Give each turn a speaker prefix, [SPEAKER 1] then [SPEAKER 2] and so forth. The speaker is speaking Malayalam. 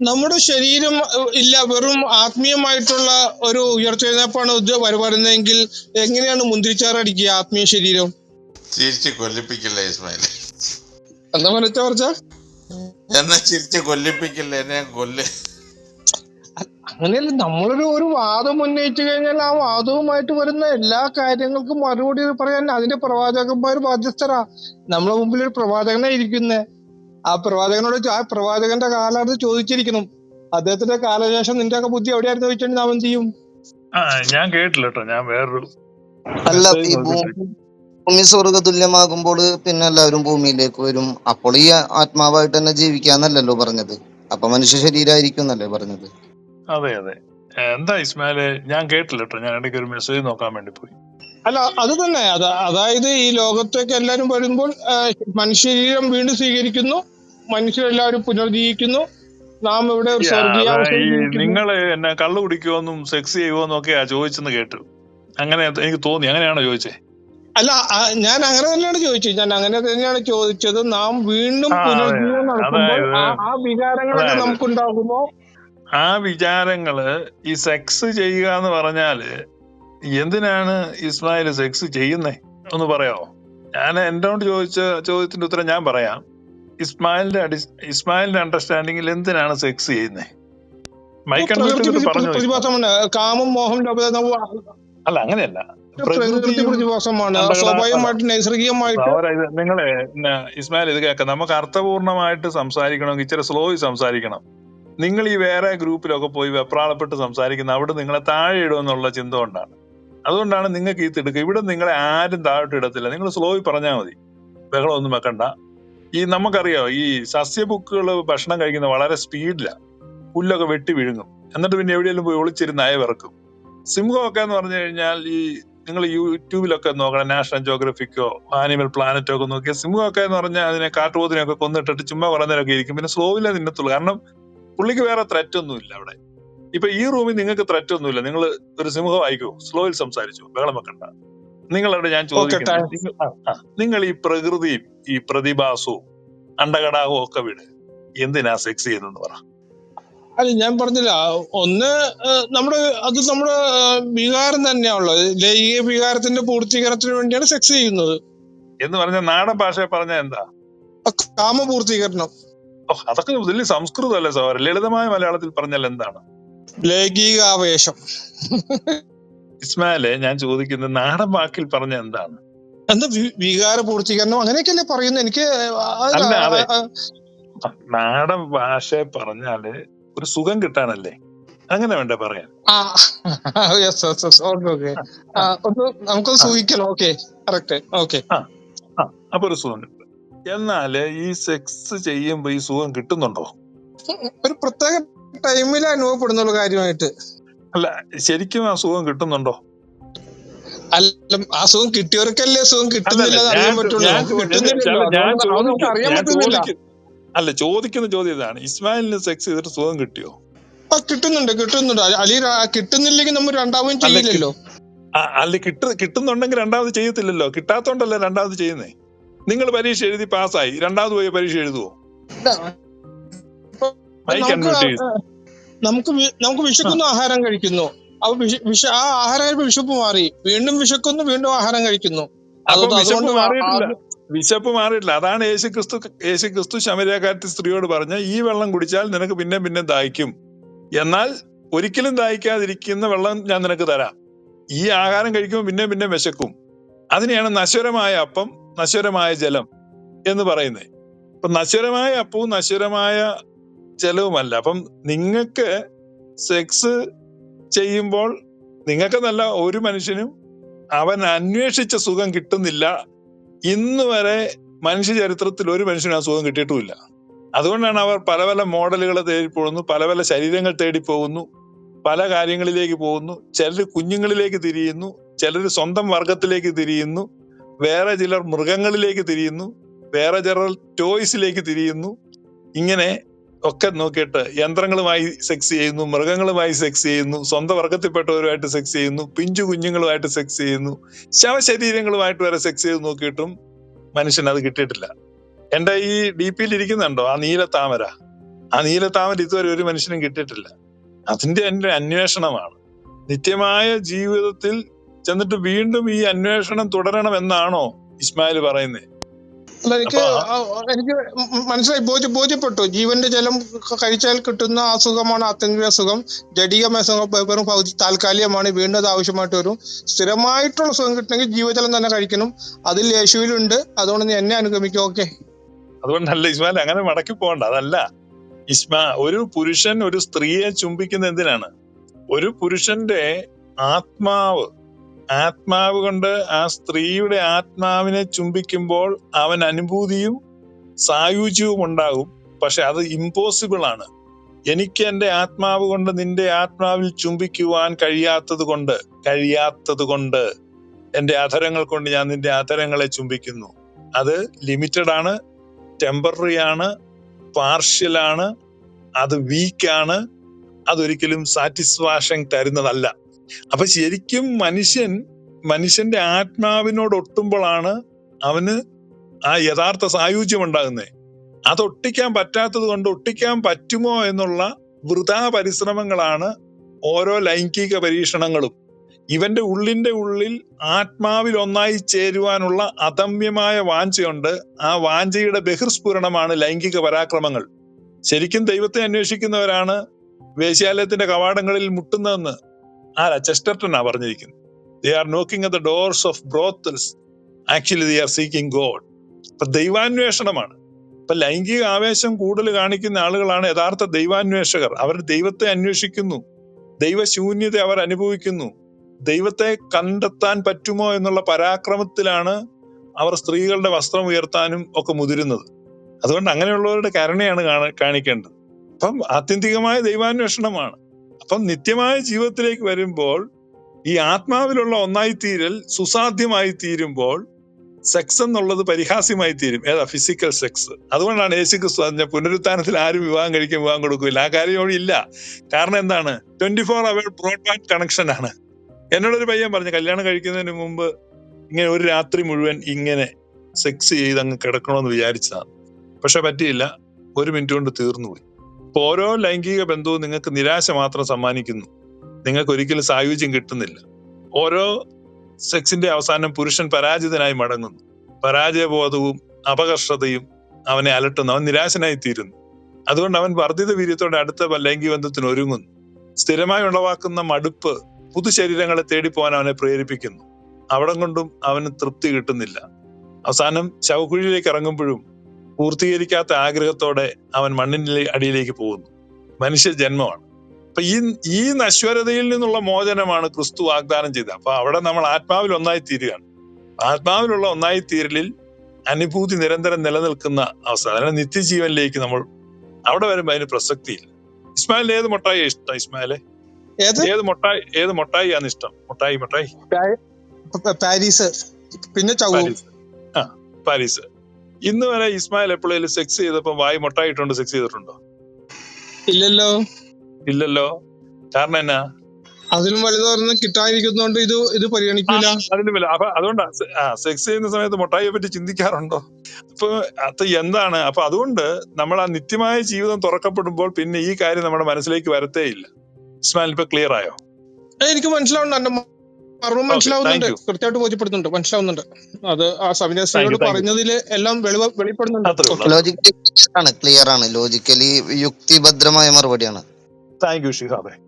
[SPEAKER 1] നമ്മുടെ ശരീരം ഇല്ല വെറും ആത്മീയമായിട്ടുള്ള ഒരു ഉയർത്തെഴുന്നേപ്പാണ് വരുന്നതെങ്കിൽ എങ്ങനെയാണ് മുന്തിരിച്ചാറടിക്കുക ആത്മീയ ശരീരം?
[SPEAKER 2] ചിരിച്ച് കൊല്ലിപ്പിക്കില്ല ഇസ്മായിൽ?
[SPEAKER 1] എന്താ പറഞ്ഞ പറഞ്ഞ
[SPEAKER 2] എന്നെ ചിരിച്ച് കൊല്ലിപ്പിക്കില്ല എന്നെ കൊല്ല?
[SPEAKER 1] അങ്ങനെയല്ല നമ്മളൊരു ഒരു വാദം ഉന്നയിച്ചു കഴിഞ്ഞാൽ ആ വാദവുമായിട്ട് വരുന്ന എല്ലാ കാര്യങ്ങൾക്കും മറുപടി പറയാൻ അതിന്റെ പ്രവാചകന്മാർ ബാധ്യസ്ഥരാ. നമ്മളെ മുമ്പിൽ ഒരു പ്രവാചകനെ ഇരിക്കുന്നേ ആ പ്രവാചകനോട് ആ പ്രവാചകന്റെ കാലാർത്ഥം ചോദിച്ചിരിക്കണം അദ്ദേഹത്തിന്റെ കാലശേഷം നിന്റെ ഒക്കെ ബുദ്ധി എവിടെയായിരുന്നു ചോദിച്ചിട്ടുണ്ടെങ്കിൽ അവൻ എന്ത് ചെയ്യും
[SPEAKER 3] ഞാൻ കേട്ടില്ല കേട്ടോ ഞാൻ വേറൊരു
[SPEAKER 4] അല്ല ഭൂമി ഭൂമി സ്വർഗ തുല്യമാകുമ്പോൾ പിന്നെ എല്ലാവരും ഭൂമിയിലേക്ക് വരും. അപ്പോൾ ഈ ആത്മാവായിട്ട് തന്നെ ജീവിക്കാന്നല്ലല്ലോ പറഞ്ഞത്. അപ്പൊ മനുഷ്യ ശരീരമായിരിക്കും എന്നല്ലേ പറഞ്ഞത്?
[SPEAKER 3] അതെ അതെ. എന്താ ഇസ്മായിൽ? ഞാൻ കേട്ടില്ല കേട്ടോ ഞാൻ ഇടയ്ക്ക് ഒരു മെസ്സേജ് നോക്കാൻ വേണ്ടി പോയി.
[SPEAKER 1] അല്ല അത് തന്നെ. അതായത് ഈ ലോകത്തേക്ക് എല്ലാരും വരുമ്പോൾ മനുഷ്യ ശരീരം വീണ്ടും സ്വീകരിക്കുന്നു. മനുഷ്യരെല്ലാവരും പുനർജീവിക്കുന്നു. നാം ഇവിടെ
[SPEAKER 3] നിങ്ങൾ എന്നെ കള്ളു കുടിക്കുവോന്നും സെക്സ് ചെയ്യുവോന്നും ഒക്കെയാ ചോദിച്ചെന്ന് കേട്ടു. അങ്ങനെ എനിക്ക് തോന്നി. അങ്ങനെയാണോ ചോദിച്ചേ?
[SPEAKER 1] അല്ല ഞാൻ അങ്ങനെ തന്നെയാണ് ചോദിച്ചത്. ഞാൻ അങ്ങനെ തന്നെയാണ് ചോദിച്ചത്. നാം വീണ്ടും
[SPEAKER 3] ആ
[SPEAKER 1] പുനർജീവനം നടക്കുമ്പോൾ ആ ആ വികാരങ്ങളൊക്കെ
[SPEAKER 3] അതായത്
[SPEAKER 1] നമുക്കുണ്ടാകുമോ?
[SPEAKER 3] ആ വിചാരങ്ങൾ ഈ സെക്സ് ചെയ്യുക എന്ന് പറഞ്ഞാൽ എന്തിനാണ് ഇസ്മായിൽ സെക്സ് ചെയ്യുന്നേ? ഒന്ന് പറയാമോ ഞാൻ എന്നോട് ചോദിച്ച ചോദ്യത്തിന്റെ ഉത്തരം ഞാൻ പറയാം. ഇസ്മായിലിന്റെ അടി ഇസ്മായിലിന്റെ അണ്ടർസ്റ്റാൻഡിങ്ങിൽ എന്തിനാണ് സെക്സ് ചെയ്യുന്നത്
[SPEAKER 1] പ്രതിഭാസമാണ് കാമം മോഹം
[SPEAKER 3] അല്ല അങ്ങനെയല്ല.
[SPEAKER 1] പ്രകൃതി പ്രതിഭാസമാണ്. സ്വാഭാവികമായിട്ട് നൈസർഗികമായിട്ട്
[SPEAKER 3] നിങ്ങളെ ഇസ്മായിൽ ഇത് കേൾക്കാം. നമുക്ക് അർത്ഥപൂർണമായിട്ട് സംസാരിക്കണമെങ്കിൽ ഇച്ചിരി സ്ലോയി സംസാരിക്കണം. നിങ്ങൾ ഈ വേറെ ഗ്രൂപ്പിലൊക്കെ പോയി വെപ്രാളപ്പെട്ട് സംസാരിക്കുന്ന അവിടെ നിങ്ങളെ താഴെ ഇടുമെന്നുള്ള ചിന്ത കൊണ്ടാണ്. അതുകൊണ്ടാണ് നിങ്ങൾക്ക് ഈ തിടുക്ക്. ഇവിടെ നിങ്ങളെ ആരും താഴോട്ട് ഇടത്തില്ല. നിങ്ങൾ സ്ലോയി പറഞ്ഞാൽ മതി. ബഹളം ഒന്നും വെക്കണ്ട. ഈ നമുക്കറിയാം ഈ സസ്യബുക്കുകൾ ഭക്ഷണം കഴിക്കുന്ന വളരെ സ്പീഡിലാണ് പുല്ലൊക്കെ വെട്ടി വിഴുങ്ങും. എന്നിട്ട് പിന്നെ എവിടെയെങ്കിലും പോയി ഒളിച്ചിരുന്ന് അയ വിറക്കും. സിംഹമൊക്കെ എന്ന് പറഞ്ഞു കഴിഞ്ഞാൽ ഈ നിങ്ങൾ യൂട്യൂബിലൊക്കെ നോക്കണം നാഷണൽ ജോഗ്രഫിക്കോ ആനിമൽ പ്ലാനറ്റോ ഒക്കെ നോക്കിയാൽ സിംഹമൊക്കെ എന്ന് പറഞ്ഞാൽ അതിനെ കാട്ടുപോത്തിനെയൊക്കെ കൊന്നിട്ടിട്ട് ചുമ്മാ കുറേ നേരമൊക്കെ ഇരിക്കും. പിന്നെ സ്ലോവില്ല നിന്നത്തുള്ളൂ. കാരണം പുള്ളിക്ക് വേറെ ത്രെറ്റ് ഒന്നും ഇല്ല അവിടെ. ഇപ്പൊ ഈ റൂമിൽ നിങ്ങൾക്ക് ത്രെറ്റ് ഒന്നുമില്ല നിങ്ങൾ ഒരു സിംഹം ആയിക്കോ. സ്ലോയിൽ സംസാരിച്ചു. ബഹളം വെക്കണ്ട. നിങ്ങളോട് ഞാൻ ചോദിക്കട്ടെ നിങ്ങൾ ഈ പ്രകൃതിയും ഈ പ്രതിഭാസവും അണ്ടകടാകവും ഒക്കെ വിട്. എന്തിനാ സെക്സ് ചെയ്തെന്ന് പറ.
[SPEAKER 1] അല്ല ഞാൻ പറഞ്ഞില്ല. ഒന്ന് നമ്മുടെ അത് നമ്മുടെ വികാരം തന്നെയാണുള്ളത് ലൈംഗിക വികാരത്തിന്റെ പൂർത്തീകരണത്തിന് വേണ്ടിയാണ് സെക്സ് ചെയ്യുന്നത്.
[SPEAKER 3] എന്ന് പറഞ്ഞ നാടൻ ഭാഷ പറഞ്ഞ എന്താ?
[SPEAKER 1] കാമപൂർത്തീകരണം. കാമ പൂർത്തീകരണം
[SPEAKER 3] അതൊക്കെ വലിയ സംസ്കൃതമല്ലേ സഹോദരൻ? ലളിതമായ മലയാളത്തിൽ പറഞ്ഞാൽ എന്താണ്?
[SPEAKER 1] ലൈംഗിക ആവേശം
[SPEAKER 3] ഇസ്മായിലെ ഞാൻ ചോദിക്കുന്നത് നാടൻ വാക്കിൽ പറഞ്ഞ എന്താണ്?
[SPEAKER 1] എന്താ വികാര പൂർത്തീകരണം? അങ്ങനെയൊക്കെയല്ലേ പറയുന്നത് എനിക്ക്
[SPEAKER 3] നാടൻ ഭാഷ പറഞ്ഞാൽ ഒരു സുഖം കിട്ടാനല്ലേ? അങ്ങനെ വേണ്ട പറയാൻ.
[SPEAKER 1] നമുക്കൊന്ന് ഓക്കെ കറക്റ്റ് ഓക്കെ
[SPEAKER 3] അപ്പൊ ഒരു സുഖം കിട്ടും. എന്നാൽ ഈ സെക്സ് ചെയ്യുമ്പോ ഈ സുഖം കിട്ടുന്നുണ്ടോ?
[SPEAKER 1] ഒരു പ്രത്യേക ടൈമിൽ അനുഭവപ്പെടുന്നുള്ള കാര്യമായിട്ട്.
[SPEAKER 3] അല്ല ശരിക്കും ആ സുഖം കിട്ടുന്നുണ്ടോ?
[SPEAKER 1] അല്ല ആ സുഖം കിട്ടിയവർക്കല്ലേ സുഖം? കിട്ടുന്നില്ല അറിയാൻ പറ്റുള്ളൂ.
[SPEAKER 3] അല്ല, ചോദിക്കുന്ന ചോദ്യം ഇതാണ്. ഇസ്മായിലിന് സെക്സ് ചെയ്തിട്ട് സുഖം കിട്ടിയോ?
[SPEAKER 1] ആ കിട്ടുന്നുണ്ട് കിട്ടുന്നുണ്ട്. അലി കിട്ടുന്നില്ലെങ്കിൽ നമ്മൾ രണ്ടാമതും ചെയ്യില്ലല്ലോ.
[SPEAKER 3] അല്ല കിട്ടു കിട്ടുന്നുണ്ടെങ്കിൽ രണ്ടാമത് ചെയ്യത്തില്ലല്ലോ. കിട്ടാത്തോണ്ടല്ലേ രണ്ടാമത് ചെയ്യുന്നേ. നിങ്ങൾ പരീക്ഷ എഴുതി പാസ്സായി. രണ്ടാമത് പോയി പരീക്ഷ എഴുതുവോ?
[SPEAKER 1] ഇല്ല,
[SPEAKER 3] മൈക്ക് അൺമ്യൂട്ട് ചെയ്ത്
[SPEAKER 1] ആ, നമുക്ക് നമുക്ക് വിശക്കുന്ന ആഹാരം കഴിക്കുന്നു. അപ്പൊ വിശ- ആ ആഹാരം വിശപ്പ് മാറി. വീണ്ടും വിശക്കുന്നു വീണ്ടും ആഹാരം കഴിക്കുന്നു.
[SPEAKER 3] വിശപ്പ് മാറിയിട്ടില്ല. വിശപ്പ് മാറിയിട്ടില്ല. അതാണ് യേശു ക്രിസ്തു യേശു ക്രിസ്തു ശമരക്കാരത്തി സ്ത്രീയോട് പറഞ്ഞ ഈ വെള്ളം കുടിച്ചാൽ നിനക്ക് പിന്നെ പിന്നെ ദാഹിക്കും. എന്നാൽ ഒരിക്കലും ദാഹിക്കാതിരിക്കുന്ന വെള്ളം ഞാൻ നിനക്ക് തരാം. ഈ ആഹാരം കഴിക്കുമ്പോൾ പിന്നെ പിന്നെ വിശക്കും. അതിനെയാണ് നശ്വരമായ അപ്പം നശ്വരമായ ജലം എന്ന് പറയുന്നത്. അപ്പൊ നശ്വരമായ അപ്പവും നശ്വരമായ ജലവുമല്ല അപ്പം നിങ്ങൾക്ക് സെക്സ് ചെയ്യുമ്പോൾ നിങ്ങൾക്കെന്നല്ല ഒരു മനുഷ്യനും അവൻ അന്വേഷിച്ച സുഖം കിട്ടുന്നില്ല. ഇന്ന് വരെ മനുഷ്യ ചരിത്രത്തിൽ ഒരു മനുഷ്യനും ആ സുഖം കിട്ടിയിട്ടുമില്ല. അതുകൊണ്ടാണ് അവർ പല പല മോഡലുകൾ തേടി പോകുന്നു പല പല ശരീരങ്ങൾ തേടി പോകുന്നു പല കാര്യങ്ങളിലേക്ക് പോകുന്നു ചിലർ കുഞ്ഞുങ്ങളിലേക്ക് തിരിയുന്നു ചിലർ സ്വന്തം വർഗത്തിലേക്ക് തിരിയുന്നു വേറെ ചിലർ മൃഗങ്ങളിലേക്ക് തിരിയുന്നു വേറെ ചിലർ ടോയ്സിലേക്ക് തിരിയുന്നു. ഇങ്ങനെ ഒക്കെ നോക്കിയിട്ട് യന്ത്രങ്ങളുമായി സെക്സ് ചെയ്യുന്നു മൃഗങ്ങളുമായി സെക്സ് ചെയ്യുന്നു സ്വന്തം വർഗത്തിൽപ്പെട്ടവരുമായിട്ട് സെക്സ് ചെയ്യുന്നു പിഞ്ചു കുഞ്ഞുങ്ങളുമായിട്ട് സെക്സ് ചെയ്യുന്നു ശവശരീരങ്ങളുമായിട്ട് വരെ സെക്സ് ചെയ്ത് നോക്കിയിട്ടും മനുഷ്യന് അത് കിട്ടിയിട്ടില്ല. എന്റെ ഈ ഡി പിയിൽ ഇരിക്കുന്നുണ്ടോ? ആ നീല താമര. ആ നീല താമര ഇതുവരെ ഒരു മനുഷ്യനും കിട്ടിയിട്ടില്ല. അതിന്റെ എന്റെ അന്വേഷണമാണ്. നിത്യമായ ജീവിതത്തിൽ ചെന്നിട്ട് വീണ്ടും ഈ അന്വേഷണം തുടരണം എന്നാണോ ഇസ്മായിൽ പറയുന്നത്
[SPEAKER 1] അല്ല എനിക്ക് എനിക്ക് മനസ്സിലായി. ബോധ്യ ബോധ്യപ്പെട്ടു. ജീവന്റെ ജലം കഴിച്ചാൽ കിട്ടുന്ന ആ സുഖമാണ് ആത്യന്തിക സുഖം ജഡീകമായ സുഖം വെറും താൽക്കാലികമാണ്. വീണ്ടും അത് ആവശ്യമായിട്ട് വരും. സ്ഥിരമായിട്ടുള്ള സുഖം കിട്ടണമെങ്കിൽ ജീവജലം തന്നെ കഴിക്കണം. അതിൽ യേശുവിലുണ്ട്. അതുകൊണ്ട് നീ എന്നെ അനുഗമിക്കും. ഓക്കെ.
[SPEAKER 3] അതുകൊണ്ടല്ല ഇസ്മാൽ അങ്ങനെ മടക്കി പോകണ്ട. അതല്ല. ഇസ്മാ ഒരു പുരുഷൻ ഒരു സ്ത്രീയെ ചുംബിക്കുന്ന എന്തിനാണ്? ഒരു പുരുഷന്റെ ആത്മാവ് ആത്മാവ് കൊണ്ട് ആ സ്ത്രീയുടെ ആത്മാവിനെ ചുംബിക്കുമ്പോൾ അവൻ അനുഭൂതിയും സായുജ്യവും ഉണ്ടാകും. പക്ഷെ അത് ഇമ്പോസിബിൾ ആണ്. എനിക്ക് എന്റെ ആത്മാവ് കൊണ്ട് നിന്റെ ആത്മാവിൽ ചുംബിക്കുവാൻ കഴിയാത്തത് കൊണ്ട് കഴിയാത്തത് കൊണ്ട് എന്റെ അധരങ്ങൾ കൊണ്ട് ഞാൻ നിന്റെ അധരങ്ങളെ ചുംബിക്കുന്നു. അത് ലിമിറ്റഡ് ആണ് ടെമ്പററി ആണ് പാർഷ്യൽ ആണ് അത് വീക്കാണ് അതൊരിക്കലും സാറ്റിസ്ഫാക്ഷൻ തരുന്നതല്ല. അപ്പൊ ശരിക്കും മനുഷ്യൻ മനുഷ്യന്റെ ആത്മാവിനോട് ഒട്ടുമ്പോഴാണ് അവന് ആ യഥാർത്ഥ സായുജ്യം ഉണ്ടാകുന്നത്. അത് ഒട്ടിക്കാൻ പറ്റാത്തത് കൊണ്ട് ഒട്ടിക്കാൻ പറ്റുമോ എന്നുള്ള വൃഥാ പരിശ്രമങ്ങളാണ് ഓരോ ലൈംഗിക പരീക്ഷണങ്ങളും. ഇവന്റെ ഉള്ളിന്റെ ഉള്ളിൽ ആത്മാവിൽ ഒന്നായി ചേരുവാനുള്ള അതമ്യമായ വാഞ്ചയുണ്ട്. ആ വാഞ്ചയുടെ ബഹിർസ്ഫുരണമാണ് ലൈംഗിക പരാക്രമങ്ങൾ. ശരിക്കും ദൈവത്തെ അന്വേഷിക്കുന്നവരാണ് വേശ്യാലയത്തിന്റെ കവാടങ്ങളിൽ മുട്ടുന്നതെന്ന്. ആരാ? ചെസ്റ്റർട്ടനാ പറഞ്ഞിരിക്കുന്നത്. They are knocking at the doors of brothels actually they are seeking God അപ്പൊ ദൈവാന്വേഷണമാണ്. ഇപ്പൊ ലൈംഗിക ആവേശം കൂടുതൽ കാണിക്കുന്ന ആളുകളാണ് യഥാർത്ഥ ദൈവാന്വേഷകർ. അവർ ദൈവത്തെ അന്വേഷിക്കുന്നു. ദൈവശൂന്യത അവർ അനുഭവിക്കുന്നു. ദൈവത്തെ കണ്ടെത്താൻ പറ്റുമോ എന്നുള്ള പരാക്രമത്തിലാണ് അവർ സ്ത്രീകളുടെ വസ്ത്രം ഉയർത്താനും ഒക്കെ മുതിരുന്നത്. അതുകൊണ്ട് അങ്ങനെയുള്ളവരുടെ കരുണയാണ് കാണ- കാണിക്കേണ്ടത്. അപ്പം ആത്യന്തികമായ ദൈവാന്വേഷണമാണ്. അപ്പം നിത്യമായ ജീവിതത്തിലേക്ക് വരുമ്പോൾ ഈ ആത്മാവിലുള്ള ഒന്നായിത്തീരൽ സുസാധ്യമായി തീരുമ്പോൾ സെക്സ് എന്നുള്ളത് പരിഹാസ്യമായി തീരും. ഏതാ? ഫിസിക്കൽ സെക്സ് അതുകൊണ്ടാണ് യേശു ക്രിസ്തു പറഞ്ഞ പുനരുത്ഥാനത്തിൽ ആരും വിവാഹം കഴിക്കാൻ വിവാഹം കൊടുക്കില്ല ആ കാര്യം അവിടെ ഇല്ല. കാരണം എന്താണ്? Twenty four hour broadband connection ആണ്. എന്നോടൊരു പയ്യൻ പറഞ്ഞു കല്യാണം കഴിക്കുന്നതിന് മുമ്പ് ഇങ്ങനെ ഒരു രാത്രി മുഴുവൻ ഇങ്ങനെ സെക്സ് ചെയ്ത് അങ്ങ് കിടക്കണമെന്ന് വിചാരിച്ചതാണ്. പക്ഷെ പറ്റിയില്ല. ഒരു മിനിറ്റ് കൊണ്ട് തീർന്നുപോയി. ഓരോ ലൈംഗിക ബന്ധവും നിങ്ങൾക്ക് നിരാശ മാത്രം സമ്മാനിക്കുന്നു. നിങ്ങൾക്ക് ഒരിക്കലും സായുജ്യം കിട്ടുന്നില്ല. ഓരോ സെക്സിന്റെ അവസാനം പുരുഷൻ പരാജിതനായി മടങ്ങുന്നു. പരാജയബോധവും അപകർഷതയും അവനെ അലട്ടുന്നു. അവൻ നിരാശനായി തീരുന്നു അതുകൊണ്ട് അവൻ വർദ്ധിത വീര്യത്തോടെ അടുത്ത ലൈംഗിക ബന്ധത്തിന് ഒരുങ്ങുന്നു. സ്ഥിരമായി ഉളവാക്കുന്ന മടുപ്പ് പുതു പുതുശരീരങ്ങളെ തേടിപ്പോവാൻ അവനെ പ്രേരിപ്പിക്കുന്നു. അവിടം കൊണ്ടും അവന് തൃപ്തി കിട്ടുന്നില്ല. അവസാനം ശവക്കുഴിയിലേക്ക് ഇറങ്ങുമ്പോഴും പൂർത്തീകരിക്കാത്ത ആഗ്രഹത്തോടെ അവൻ മണ്ണിന്റെ അടിയിലേക്ക് പോകുന്നു. മനുഷ്യ ജന്മമാണ്. അപ്പൊ ഈ ഈ നശ്വരതയിൽ നിന്നുള്ള മോചനമാണ് ക്രിസ്തു വാഗ്ദാനം ചെയ്തത്. അപ്പൊ അവിടെ നമ്മൾ ആത്മാവിൽ ഒന്നായി തീരുകയാണ്. ആത്മാവിലുള്ള ഒന്നായി തീരലിൽ അനുഭൂതി നിരന്തരം നിലനിൽക്കുന്ന അവസ്ഥ. അതായത് നിത്യജീവനിലേക്ക് നമ്മൾ അവിടെ വരുമ്പോ അതിന് പ്രസക്തിയില്ല. ഇസ്മായിൽ ഏത് മുട്ടായി ഇഷ്ടം ഇസ്മായിലെ?
[SPEAKER 1] ഏത്?
[SPEAKER 3] മുട്ടായി ഏത് മുട്ടായി ആണ് ഇഷ്ടം? മുട്ടായി മുട്ടായി?
[SPEAKER 1] പാരീസ്. പിന്നെ
[SPEAKER 3] പാരീസ്. ആ പാരീസ്. ഇന്ന് വരെ ഇസ്മായിൽ എപ്പോഴേലും സെക്സ് ചെയ്തപ്പോ വായി മൊട്ടായിട്ടുണ്ട് സെക്സ് ചെയ്തിട്ടുണ്ടോ?
[SPEAKER 1] ഇല്ലല്ലോ.
[SPEAKER 3] ഇല്ലല്ലോ. കാരണം എന്നാ?
[SPEAKER 1] അതിലും വലുതൊരെണ്ണം കിട്ടാതിരിക്കുന്നോണ്ട് ഇത് ഇത് പരിഗണിക്കില്ല
[SPEAKER 3] അതിന് വില അപ്പൊ അതുകൊണ്ടാ ആ സെക്സ് ചെയ്യുന്ന സമയത്ത് മൊട്ടായിയെ പറ്റി ചിന്തിക്കാറുണ്ടോ? അപ്പൊ അത് എന്താണ്? അപ്പൊ അതുകൊണ്ട് നമ്മൾ ആ നിത്യമായ ജീവിതം തുറക്കപ്പെടുമ്പോൾ പിന്നെ ഈ കാര്യം നമ്മുടെ മനസ്സിലേക്ക് വരത്തേയില്ല. ഇസ്മായിൽ ഇപ്പൊ ക്ലിയർ ആയോ?
[SPEAKER 1] എനിക്ക് മനസ്സിലാവുന്നുണ്ട്.
[SPEAKER 3] Okay,
[SPEAKER 1] മനസ്സിലാവുന്നുണ്ട്. കൃത്യമായിട്ട് ബോധ്യപ്പെടുന്നുണ്ട് മനസ്സിലാവുന്നുണ്ട്. അത് ആ
[SPEAKER 3] you.
[SPEAKER 1] പറഞ്ഞതിൽ എല്ലാം വെളിവ വെളിപ്പെടുന്നുണ്ട്.
[SPEAKER 4] ലോജിക്കലി ആണ് ക്ലിയർ ആണ്. ലോജിക്കലി യുക്തിഭദ്രമായ മറുപടിയാണ്.
[SPEAKER 3] Thank U ഷിഹാബെ